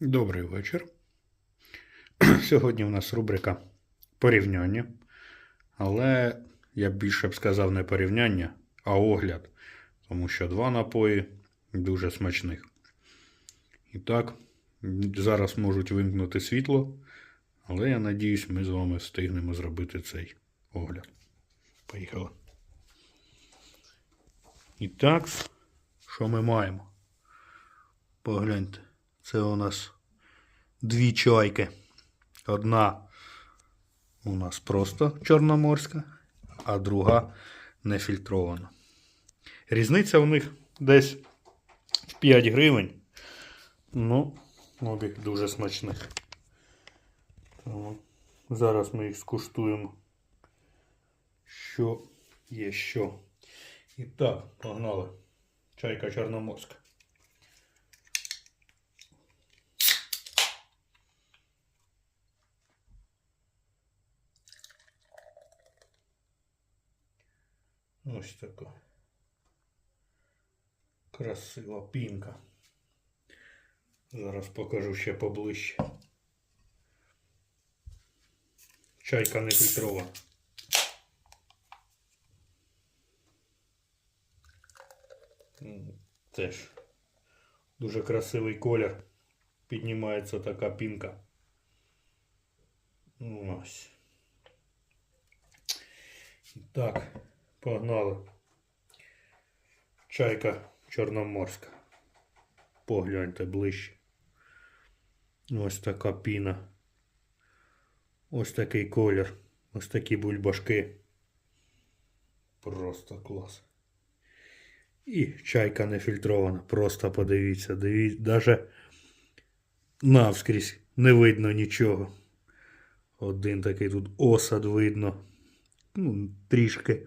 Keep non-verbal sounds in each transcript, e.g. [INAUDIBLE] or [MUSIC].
Добрий вечір. [CLEARS THROAT] Сьогодні в нас рубрика порівняння. Але я більше б сказав не порівняння, а огляд. Тому що два напої дуже смачних. І так, зараз можуть вимкнути світло, але я надіюсь, ми з вами встигнемо зробити цей огляд. Поїхали. І так, що ми маємо? Погляньте. Це у нас дві чайки. Одна у нас просто чорноморська, а друга нефільтрована. Різниця у них десь в 5 гривень. Ну, обі дуже смачних. Тому зараз ми їх скуштуємо. Що є що. І так, погнали. Чайка чорноморська. Ось така. Красива пінка. Зараз покажу ще поближче. Чайка не фільтрована. М, Теж дуже красивий колір. Піднімається така пінка. Ну, Ось. Так, погнали. Чайка чорноморська. Погляньте ближче. Ось така піна. Ось такий колір. Ось такі бульбашки. Просто клас. І чайка не фільтрована. Просто подивіться. Дивіться, даже навскрізь не видно нічого. Один такий тут осад видно. Ну, трішки.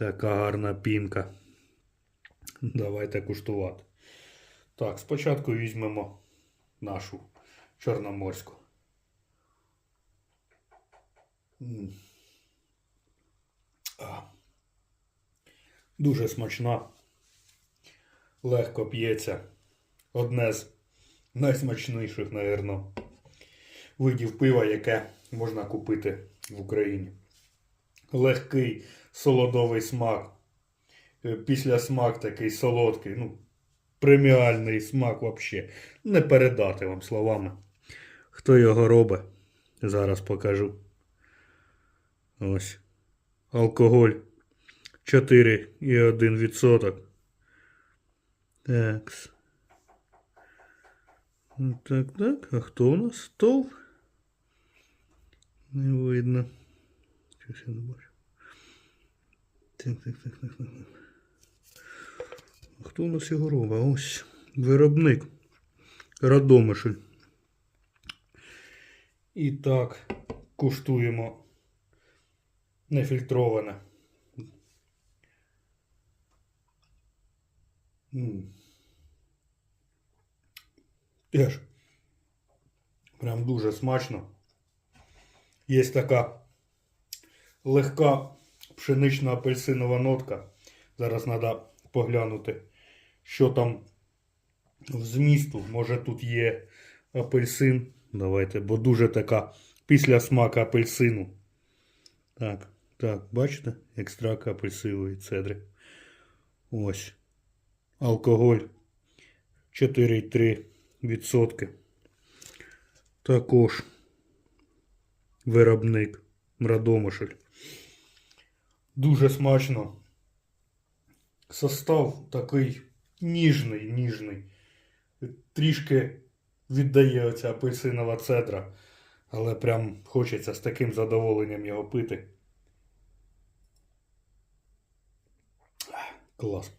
Така гарна пінка. Давайте куштувати. Так, спочатку візьмемо нашу чорноморську. Дуже смачна. Легко п'ється. Одне з найсмачніших, напевно, видів пива, яке можна купити в Україні. Легкий солодовий смак. Е, Після смак такий солодкий, ну, преміальний смак взагалі. Не передати вам словами. Хто його робить, зараз покажу. Ось. Алкоголь 4,1%. Такс. Ну, Так, так. А хто у нас? Стол? Не видно. Щось я не бачу. Так, так, так, так, так. Хто у нас його робить? Ось. Виробник. Радомишль. І так, куштуємо нефільтроване. Теж. Прям дуже смачно. Є така легка пшенична апельсинова нотка. Зараз треба поглянути, що там в змісту. Може тут є апельсин. Давайте, бо дуже така після смака апельсину. Так, так, бачите? Екстракт апельсинової цедри. Ось. Алкоголь 4,3%. Також виробник Радомишль. Дуже смачно. Состав такий ніжний, ніжний. Трішки віддає оця апельсинова цедра. Але прям хочеться з таким задоволенням його пити. Клас.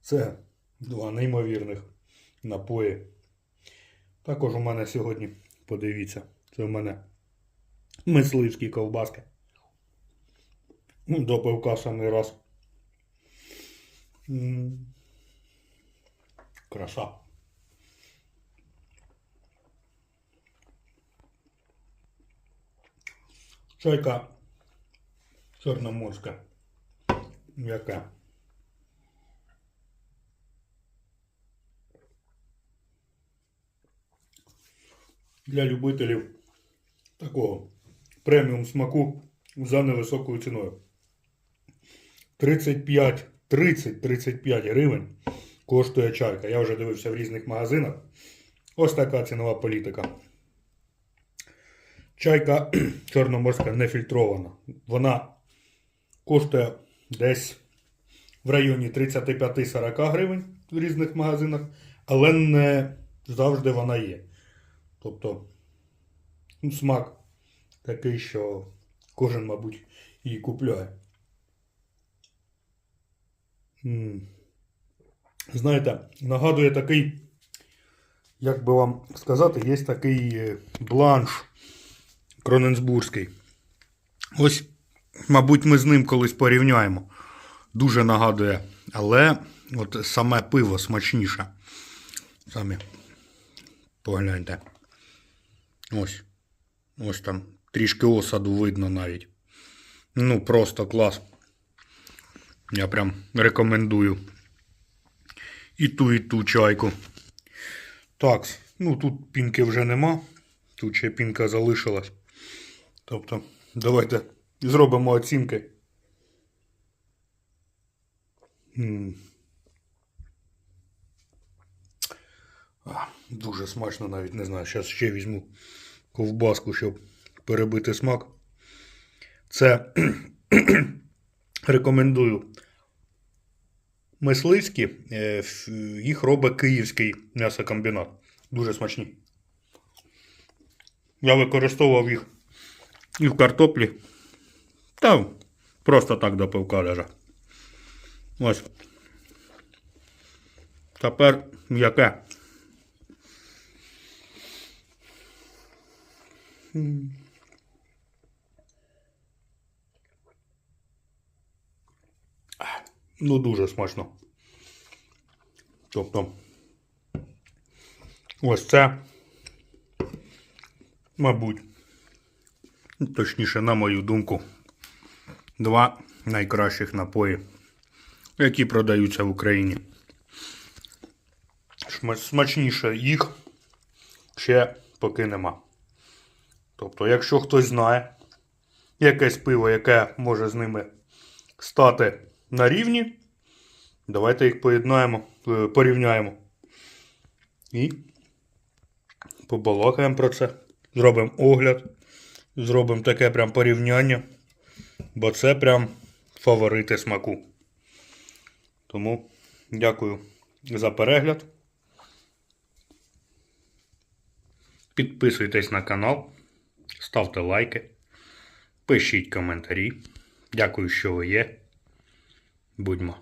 Це два неймовірних напої. Також у мене сьогодні, подивіться, це у мене мисливські ковбаски. Ну, До пивка самий раз. М. Краса. Чайка чорноморська. Яка? для любителів такого преміум смаку за невисокою ціною. 35, 30-35 гривень коштує чайка. Я вже дивився в різних магазинах. Ось така цінова політика. Чайка [CLEARS THROAT] чорноморська не фільтрована. Вона коштує десь в районі 35-40 гривень в різних магазинах, але не завжди вона є. Тобто ну, смак такий, що кожен, мабуть, її купляє. Знаєте, нагадує такий, як би вам сказати, є такий е, бланш Кроненсбурзький. Ось, мабуть, ми з ним колись порівняємо. Дуже нагадує, але от саме пиво смачніше. Самі погляньте. Ось. Ось там трішки осаду видно навіть. Ну, просто клас. Я прям рекомендую. І ту, і ту чайку. Так, ну тут пінки вже нема. Тут ще пінка залишилась. Тобто, давайте зробимо оцінки. А, Дуже смачно навіть не знаю. Зараз ще візьму ковбаску, щоб перебити смак. Це рекомендую. Мисливські, е, їх робить київський м'ясокомбінат. Дуже смачні. Я використовував їх і в картоплі. Та просто так до пивка даже. Ось. Тепер м'яке. Ну, дуже смачно. Тобто. Ось це. Мабуть. Точніше, на мою думку, два найкращих напої, які продаються в Україні. Смачніше їх ще поки нема. Тобто, якщо хтось знає якесь пиво, яке може з ними стати на рівні, давайте їх поєднаємо, е, порівняємо. І побалакаємо про це. Зробимо огляд. Зробимо таке прям порівняння. Бо це прям фаворити смаку. Тому дякую за перегляд. Підписуйтесь на канал, ставте лайки, пишіть коментарі. Дякую, що ви є. Будьмо.